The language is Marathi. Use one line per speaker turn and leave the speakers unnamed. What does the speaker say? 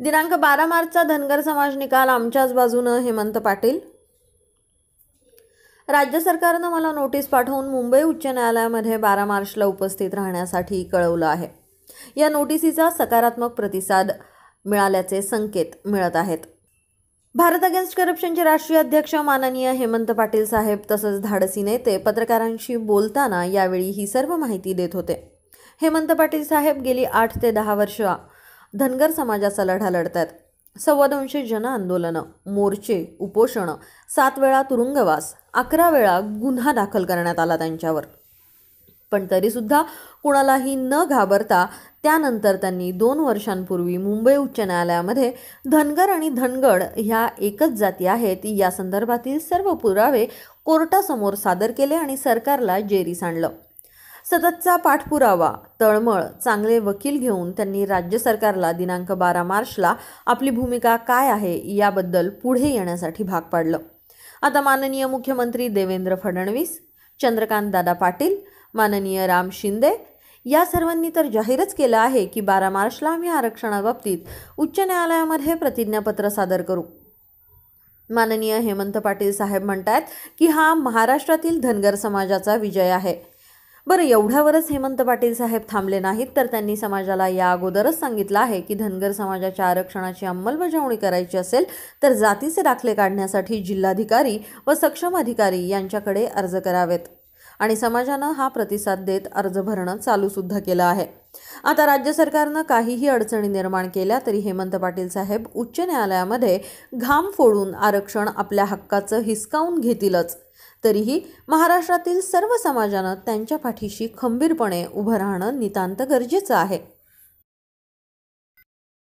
दिनांक बारा मार्चचा धनगर समाज निकाल आमच्याच बाजूनं हेमंत पाटील. राज्य सरकारनं मला नोटीस पाठवून मुंबई उच्च न्यायालयामध्ये बारा मार्चला उपस्थित राहण्यासाठी कळवलं आहे. या नोटिसीचा सकारात्मक प्रतिसाद मिळाल्याचे संकेत मिळत आहेत. भारत अगेन्स्ट करप्शनचे राष्ट्रीय अध्यक्ष माननीय हेमंत पाटील साहेब तसंच धाडसी नेते पत्रकारांशी बोलताना यावेळी ही सर्व माहिती देत होते. हेमंत पाटील साहेब गेली आठ ते दहा वर्ष धनगर समाजाचा लढा लढतात. सव्वा दोनशे जन आंदोलनं मोर्चे उपोषणं सात वेळा तुरुंगवास अकरा वेळा गुन्हा दाखल करण्यात आला त्यांच्यावर. पण तरीसुद्धा कुणालाही न घाबरता त्यानंतर त्यांनी दोन वर्षांपूर्वी मुंबई उच्च न्यायालयामध्ये धनगर आणि धनगड ह्या एकच जाती आहेत. या संदर्भातील सर्व पुरावे कोर्टासमोर सादर केले आणि सरकारला जेरीस आणलं. सततचा पाठपुरावा तळमळ चांगले वकील घेऊन त्यांनी राज्य सरकारला दिनांक बारा मार्चला आपली भूमिका काय आहे याबद्दल पुढे येण्यासाठी भाग पाडलं. आता माननीय मुख्यमंत्री देवेंद्र फडणवीस चंद्रकांत दादा पाटील माननीय राम शिंदे. या सर्वांनी तर जाहीरच केलं आहे की बारा मार्चला आम्ही आरक्षणाबाबतीत उच्च न्यायालयामध्ये प्रतिज्ञापत्र सादर करू. माननीय हेमंत पाटील साहेब म्हणतात की हा महाराष्ट्रातील धनगर समाजाचा विजय आहे. बरं एवढ्यावरच हेमंत पाटील साहेब थांबले नाहीत तर त्यांनी समाजाला या अगोदरच सांगितलं आहे की धनगर समाजाच्या आरक्षणाची अंमलबजावणी करायची असेल तर जातीचे दाखले काढण्यासाठी जिल्हाधिकारी व सक्षम अधिकारी यांच्याकडे अर्ज करावेत. आणि समाजानं हा प्रतिसाद देत अर्ज भरणं चालूसुद्धा केलं आहे. आता राज्य सरकारनं काहीही अडचणी निर्माण केल्या तरी हेमंत पाटील साहेब उच्च न्यायालयामध्ये घाम फोडून आरक्षण आपल्या हक्काचं हिसकावून घेतीलच. तरीही महाराष्ट्रातील सर्व समाजानं त्यांच्या पाठीशी खंबीरपणे उभं राहणं नितांत गरजेचं आहे.